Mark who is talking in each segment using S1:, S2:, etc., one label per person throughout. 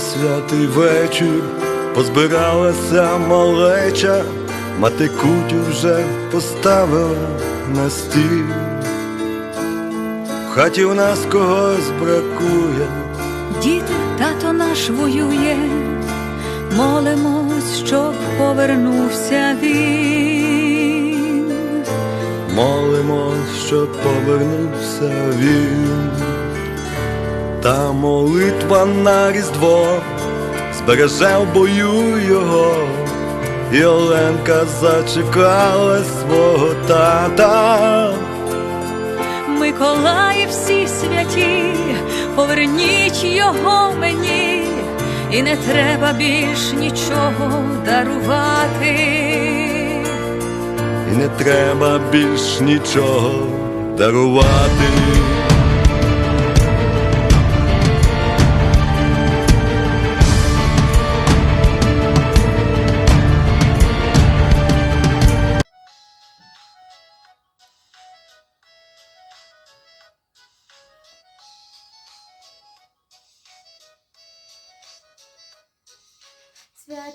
S1: святий вечір, позбиралася малеча, мати кутю вже поставила на стіл. В хаті у нас когось бракує,
S2: Діти, тато наш воює, молимось, щоб повернувся він.
S1: молимось, щоб повернувся він. Та молитва на різдво збереже в бою його, і Оленка зачекала свого тата.
S2: Миколаї всі святі, поверніть його мені, і не треба більш нічого дарувати.
S1: І не треба більш нічого дарувати.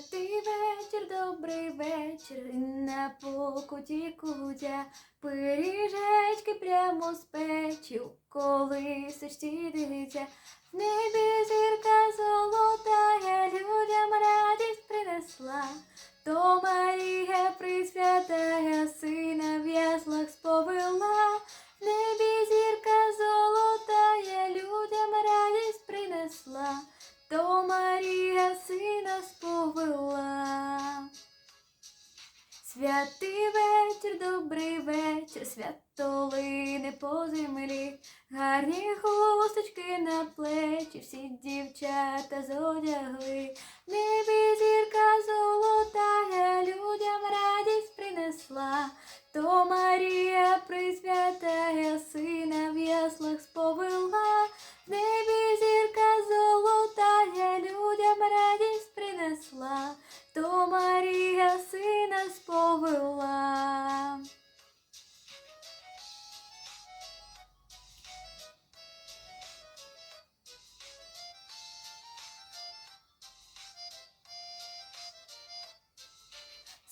S3: Святий вечір, добрий вечір, на покуті кутя, пиріжечки прямо з печі, у колисочці дитя. В небі зірка золота, я людям радість принесла, то Марія присвятая сина в яслах сповела. Святолини по землі, гарні хусточки на плечі, всі дівчата зодягли. Небі зірка золота, людям радість принесла, то Марія присвятая сина в яслах сповела.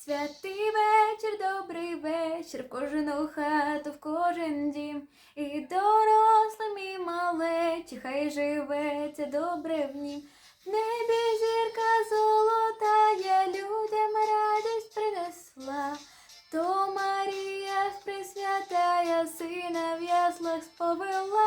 S3: Святий вечір, добрий вечір, в кожну хату, в кожен дім, і дорослим, і малечі, хай живеться добре в нім. В небі зірка золота, я людям радість принесла, то Марія присвятая сина в яслах сповела.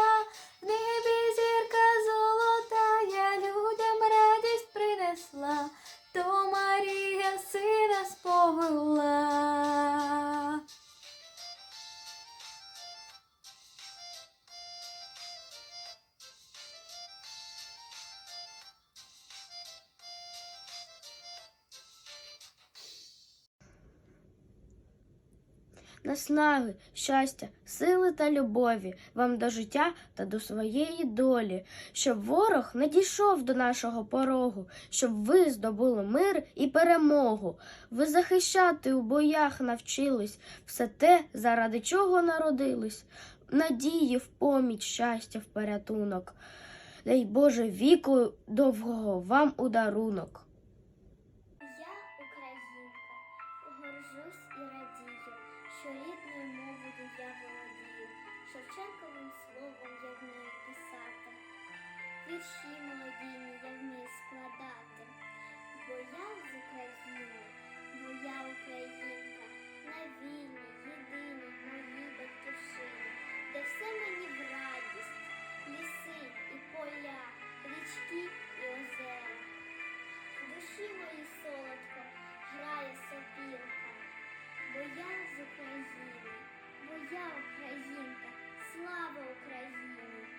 S4: Наснаги, щастя, сили та любові вам до життя та до своєї долі, щоб ворог не дійшов до нашого порогу, щоб ви здобули мир і перемогу. Ви захищати у боях навчились все те, заради чого народились. Надії в поміч, щастя в порятунок. Дай Боже віку довгого вам у дарунок.
S5: Вмію писати, вірші молодійні я вмію складати, бо я з України, бо я українка, на вільній, єдиній моїй батьківщині, де все мені в радість, ліси і поля, річки і озера. Душі моїй солодко грає сопілка, бо я з України, бо я українка, слава Україні!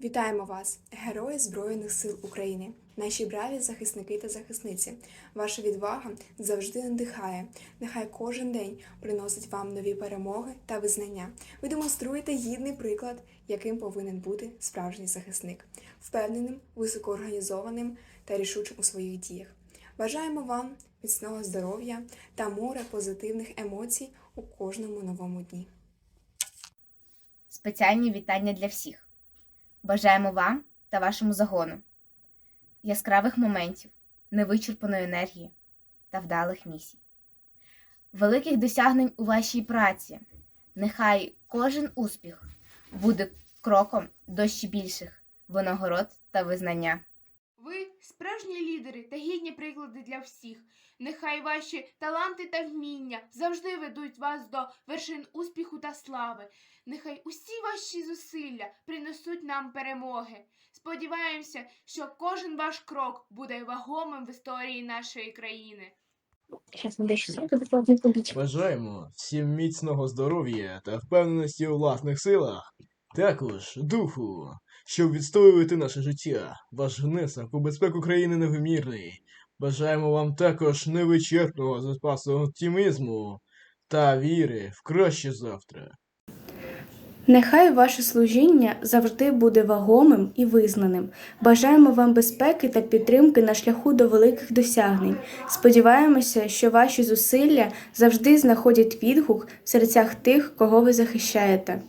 S6: Вітаємо вас, герої Збройних сил України, наші браві захисники та захисниці. Ваша відвага завжди надихає. Нехай кожен день приносить вам нові перемоги та визнання. Ви демонструєте гідний приклад, яким повинен бути справжній захисник, впевненим, високоорганізованим та рішучим у своїх діях. Бажаємо вам міцного здоров'я та море позитивних емоцій у кожному новому дні.
S7: Спеціальні вітання для всіх. Бажаємо вам та вашому загону яскравих моментів, невичерпаної енергії та вдалих місій. Великих досягнень у вашій праці. Нехай кожен успіх буде кроком до ще більших винагород та визнання.
S8: Справжні лідери та гідні приклади для всіх. Нехай ваші таланти та вміння завжди ведуть вас до вершин успіху та слави. Нехай усі ваші зусилля принесуть нам перемоги. Сподіваємося, що кожен ваш крок буде вагомим в історії нашої країни.
S9: Бажаємо всім міцного здоров'я та впевненості у власних силах, також духу, щоб відстоювати наше життя. Ваш внесок у безпеку країни невимірний. Бажаємо вам також невичерпного запасу оптимізму та віри в краще завтра.
S10: Нехай ваше служіння завжди буде вагомим і визнаним. Бажаємо вам безпеки та підтримки на шляху до великих досягнень. Сподіваємося, що ваші зусилля завжди знаходять відгук в серцях тих, кого ви захищаєте.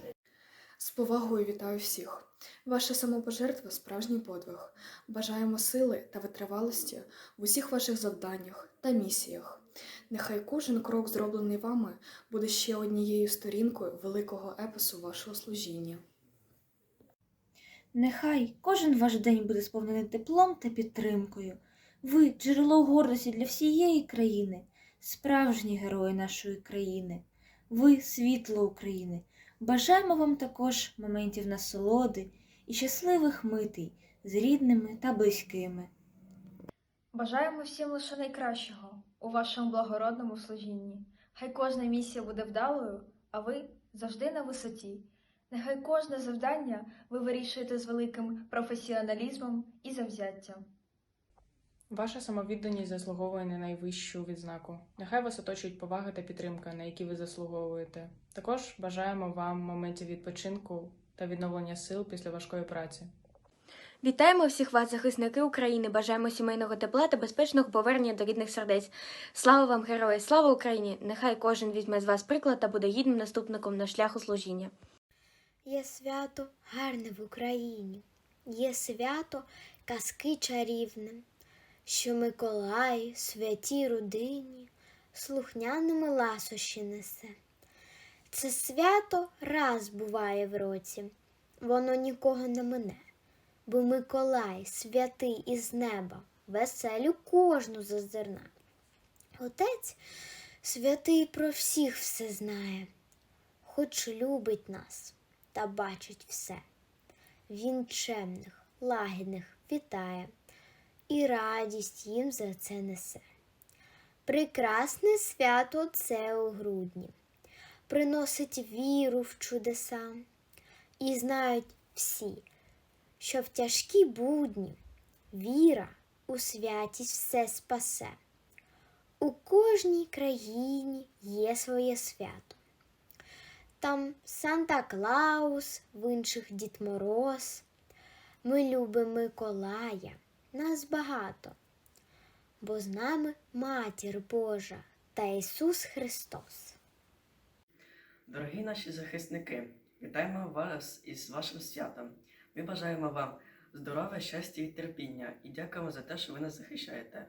S11: З повагою вітаю всіх. Ваша самопожертва справжній подвиг. Бажаємо сили та витривалості в усіх ваших завданнях та місіях. Нехай кожен крок, зроблений вами, буде ще однією сторінкою великого епосу вашого служіння.
S12: Нехай кожен ваш день буде сповнений теплом та підтримкою. Ви джерело гордості для всієї країни, справжні герої нашої країни. Ви світло України. Бажаємо вам також моментів насолоди і щасливих митей з рідними та близькими.
S13: Бажаємо всім лише найкращого у вашому благородному служінні. Хай кожна місія буде вдалою, а ви завжди на висоті. Нехай кожне завдання ви вирішуєте з великим професіоналізмом і завзяттям.
S14: Ваша самовідданість заслуговує на найвищу відзнаку. Нехай вас оточують повага та підтримка, на які ви заслуговуєте. Також бажаємо вам моментів відпочинку та відновлення сил після важкої праці.
S15: Вітаємо всіх вас, захисники України! Бажаємо сімейного тепла та безпечного повернення до рідних сердець. Слава вам, герої! Слава Україні! Нехай кожен візьме з вас приклад та буде гідним наступником на шляху служіння.
S5: Є свято гарне в Україні, є свято казки чарівне, що Миколай святій родині слухняними ласощі несе. Це свято раз буває в році, воно нікого не мине, бо Миколай святий із неба, веселю кожну зазирна. Отець святий про всіх все знає, хоч любить нас та бачить все. Він чемних, лагідних вітає і радість їм за це несе. Прекрасне свято це у грудні, приносить віру в чудеса, і знають всі, що в тяжкі будні віра у святість все спасе. У кожній країні є своє свято. Там Санта Клаус, в інших Дід Мороз. Ми любимо Миколая, нас багато, бо з нами Матір Божа та Ісус Христос.
S16: Дорогі наші захисники, вітаємо вас із вашим святом. Ми бажаємо вам здоров'я, щастя і терпіння і дякуємо за те, що ви нас захищаєте.